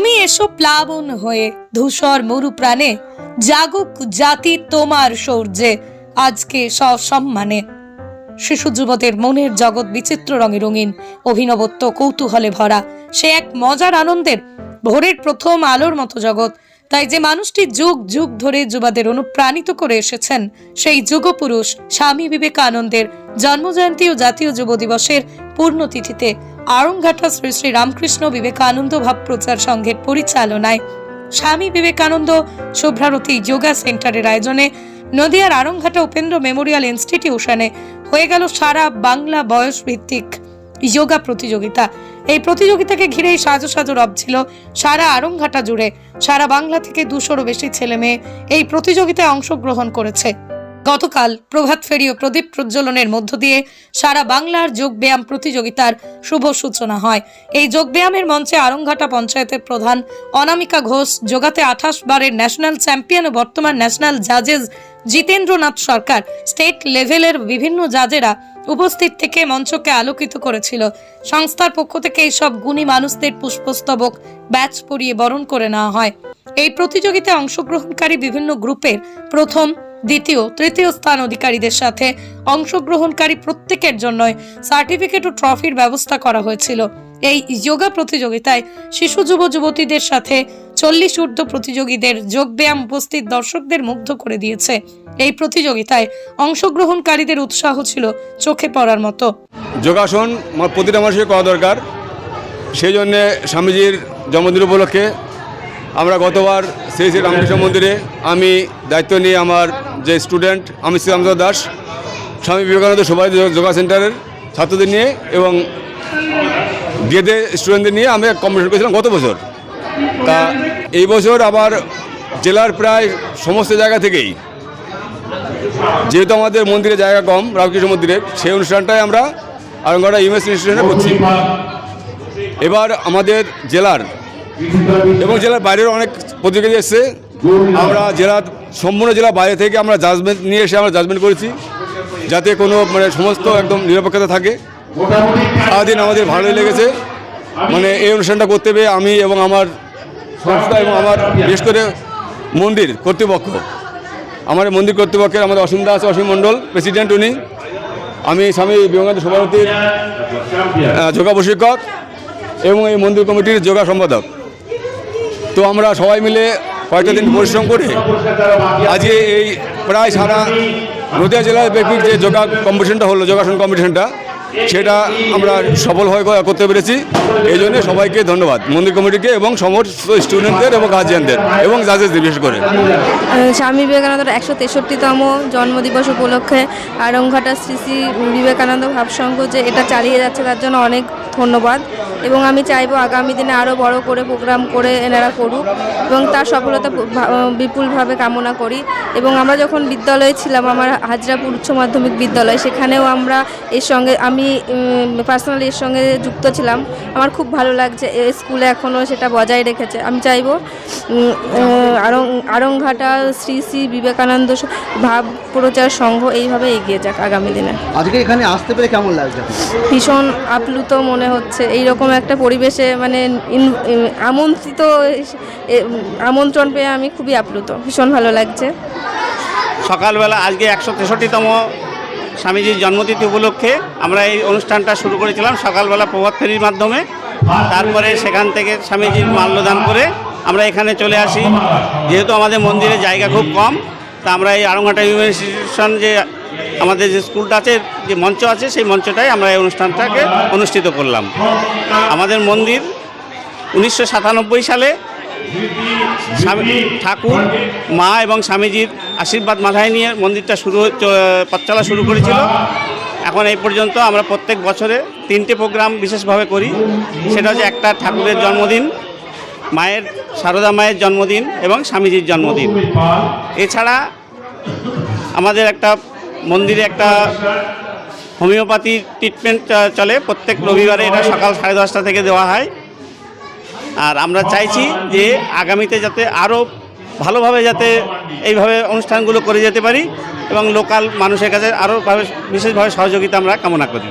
তুমি এসো প্লাবন হয়ে, ধূসর মরু প্রাণে জাগুক জাতি তোমার সৌর্যে আজকে সসম্মানে। শিশু যুবদের মনের জগৎ বিচিত্র রঙে রঙিন, অভিনবত্ব কৌতূহলে ভরা। সে এক মজার আনন্দের, ভোরের প্রথম আলোর মতো জগৎ। তাই যে মানুষটি যুগ যুগ ধরে যুবাদের অনুপ্রাণিত করে এসেছেন, সেই যুগপুরুষ স্বামী বিবেকানন্দের জন্মজয়ন্তী ও জাতীয় যুব দিবসের পূর্ণতিথিতে আড়ংঘাটা শ্রী শ্রী রামকৃষ্ণ বিবেকানন্দ ভাব প্রচার সংঘের পরিচালনায় স্বামী বিবেকানন্দ শুভ্রারতী যোগা সেন্টারের আয়োজনে নদিয়ার আড়ংঘাটা উপেন্দ্র মেমোরিয়াল ইনস্টিটিউশনে হয়ে গেল সারা বাংলা বয়স ভিত্তিক যোগা প্রতিযোগিতা। এই প্রতিযোগিতাকে ঘিরেই সাজো সাজো রব ছিল সারা আড়ংঘাটা জুড়ে। সারা বাংলা থেকে দুশোরও বেশি ছেলে মেয়ে এই প্রতিযোগিতায় অংশগ্রহণ করেছে। গতকাল প্রভাত ফেরি ও প্রদীপ প্রজ্বলনের মধ্য দিয়ে সারা বাংলার যোগব্যায়াম প্রতিযোগিতার শুভ সূচনা হয়। এই যোগব্যায়ামের মঞ্চে আরংঘাটা পঞ্চায়েতের প্রধান অনামিকা ঘোষ, যোগাতে আঠাশ বারের ন্যাশনাল চ্যাম্পিয়ন ও বর্তমান ন্যাশনাল জাজেস জিতেন্দ্রনাথ সরকার স্টেট লেভেলের বিভিন্ন জাজেরা উপস্থিত থেকে মঞ্চকে আলোকিত করেছিল। সংস্থার পক্ষ থেকে এইসব গুণী মানুষদের পুষ্পস্তবক, ব্যাচ পরিয়ে বরণ করে নেওয়া হয়। এই প্রতিযোগিতায় অংশগ্রহণকারী বিভিন্ন গ্রুপের প্রথম, দ্বিতীয়, তৃতীয় স্থান অধিকারীদের সাথে অংশগ্রহণকারী প্রত্যেকের জন্য সার্টিফিকেট ও ট্রফির ব্যবস্থা করা হয়েছিল। এই যোগা প্রতিযোগিতায় শিশু, যুব, যুবতীদের সাথে চল্লিশ ঊর্ধ্ব প্রতিযোগীদের যোগব্যায়াম উপস্থিত দর্শকদের মুগ্ধ করে দিয়েছে। এই প্রতিযোগিতায় অংশগ্রহণকারীদের উৎসাহ ছিল চোখে পড়ার মতো। যোগাসন প্রতিটা মানুষের করা দরকার। সেই জন্যে স্বামীজির জন্মদিন উপলক্ষে আমরা গতবার শ্রী শ্রী রামকৃষ্ণ মন্দিরে আমি দায়িত্ব নিয়ে আমার যে স্টুডেন্ট আমি শ্রী রামচন্দ্র দাস, স্বামী বিবেকানন্দ সবাই যোগা সেন্টারের ছাত্রদের নিয়ে এবং গেদে স্টুডেন্টদের নিয়ে আমি কম্পিটিশন করেছিলাম গত বছর। তা এই বছর আবার জেলার প্রায় সমস্ত জায়গা থেকেই, যেহেতু আমাদের মন্দিরে জায়গা কম, রামকৃষ্ণ মন্দিরের সেই অনুষ্ঠানটাই আমরা আরঙ্গড়া ইউএস ইনস্টিটিউশনে করছি। এবার আমাদের জেলার এবং জেলার বাইরের অনেক প্রতিযোগী এসছে। আমরা জেলার সম্পূর্ণ জেলা বাইরে থেকে আমরা জাজমেন্ট নিয়ে এসে আমরা জাজমেন্ট করেছি, যাতে কোনো মানে সমস্ত একদম নিরপেক্ষতা থাকে। সারাদিন আমাদের ভালোই লেগেছে। মানে এই অনুষ্ঠানটা করতে পেরে আমি এবং আমার সংস্থা এবং আমার বিশেষ করে মন্দির কর্তৃপক্ষ আমার মন্দির কর্তৃপক্ষের আমাদের অসীম দাস অসীম মণ্ডল প্রেসিডেন্ট উনি আমি স্বামী বিবেকানন্দ সভাপতির যোগা প্রশিক্ষক এবং এই মন্দির কমিটির যোগা সম্পাদক। তো আমরা সবাই মিলে কয়েকটা দিন পরিশ্রম করে আজকে এই প্রায় সারা নদিয়া জেলার ব্যাপী যে যোগা কম্পিটিশনটা হলো যোগাসন কম্পিটিশনটা সেটা আমরা সফলভাবে হয়ে করতে পেরেছি। এই জন্য সবাইকে ধন্যবাদ। মন্দির কমিটিকে এবং সমস্ত স্টুডেন্টদের এবং গার্জিয়ানদের এবং জাজেসদের বিশেষ করে। স্বামী বিবেকানন্দের একশো তেষট্টিতম জন্মদিবস উপলক্ষে আরংঘাটা শ্রী শ্রী বিবেকানন্দ ভাবসংঘ যে এটা চালিয়ে যাচ্ছে, তার জন্য অনেক ধন্যবাদ। এবং আমি চাইব আগামী দিনে আরও বড় করে প্রোগ্রাম করে এনারা করুক এবং তার সফলতা বিপুলভাবে কামনা করি। এবং আমরা যখন বিদ্যালয়ে ছিলাম আমার হাজরাপুর উচ্চ মাধ্যমিক বিদ্যালয় সেখানেও আমরা এর সঙ্গে আমি পার্সোনালি এর সঙ্গে যুক্ত ছিলাম। আমার খুব ভালো লাগছে এ স্কুলে এখনও সেটা বজায় রেখেছে। আমি চাইব আরং আরংঘাটা শ্রী শ্রী বিবেকানন্দ ভাব প্রচার সংঘ এইভাবে এগিয়ে যাক আগামী দিনে। আজকে এখানে আসতে পেরে কেমন লাগছে ভীষণ আপ্লুত মনে হচ্ছে এই রকম একটা পরিবেশে মানে আমন্ত্রিত আমন্ত্রণ পেয়ে আমি খুবই আপ্লুত। ভীষণ ভালো লাগছে। সকালবেলা আজকে একশো তেষট্টিতম স্বামীজির জন্মতিথি উপলক্ষে আমরা এই অনুষ্ঠানটা শুরু করেছিলাম সকালবেলা প্রভাত ফেরির মাধ্যমে। তারপরে সেখান থেকে স্বামীজির মাল্যদান করে আমরা এখানে চলে আসি। যেহেতু আমাদের মন্দিরে জায়গা খুব কম, তা আমরা এই আরংঘাটা ইউনিভার্সিটিশন যে আমাদের যে স্কুলটা আছে, যে মঞ্চ আছে, সেই মঞ্চটাই আমরা এই অনুষ্ঠানটাকে অনুষ্ঠিত করলাম। আমাদের মন্দির উনিশশো সাতানব্বই সালে স্বামী, ঠাকুর, মা এবং স্বামীজির আশীর্বাদ মাথায় নিয়ে মন্দিরটা শুরু চ- পথ চলা শুরু করেছিল। এখন এই পর্যন্ত আমরা প্রত্যেক বছরে তিনটে প্রোগ্রাম বিশেষভাবে করি। সেটা হচ্ছে একটা ঠাকুরের জন্মদিন, মায়ের, সারদা মায়ের জন্মদিন এবং স্বামীজির জন্মদিন। এছাড়া আমাদের একটা মন্দিরে একটা হোমিওপ্যাথি ট্রিটমেন্ট চলে। প্রত্যেক রবিবারে এটা সকাল সাড়ে দশটা থেকে দেওয়া হয়। আর আমরা চাইছি যে আগামীতে যাতে আরও ভালোভাবে যাতে এইভাবে অনুষ্ঠানগুলো করে যেতে পারি এবং লোকাল মানুষের কাছে আরওভাবে বিশেষভাবে সহযোগিতা আমরা কামনা করি।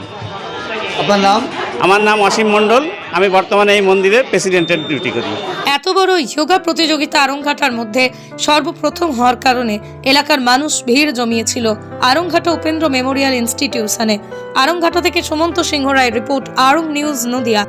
আপনার নাম? আমার নাম অসীম মণ্ডল। আমি বর্তমানে এই মন্দিরের প্রেসিডেন্টের ডিউটি করি। বড় যোগা প্রতিযোগিতা আরংঘাটার মধ্যে সর্বপ্রথম হওয়ার কারণে এলাকার মানুষ ভিড় জমিয়েছিল আরংঘাটা উপেন্দ্র মেমোরিয়াল ইনস্টিটিউশনে। আরংঘাটা থেকে সুমন্ত সিংহ রায় রিপোর্ট আরং নিউজ নদিয়া।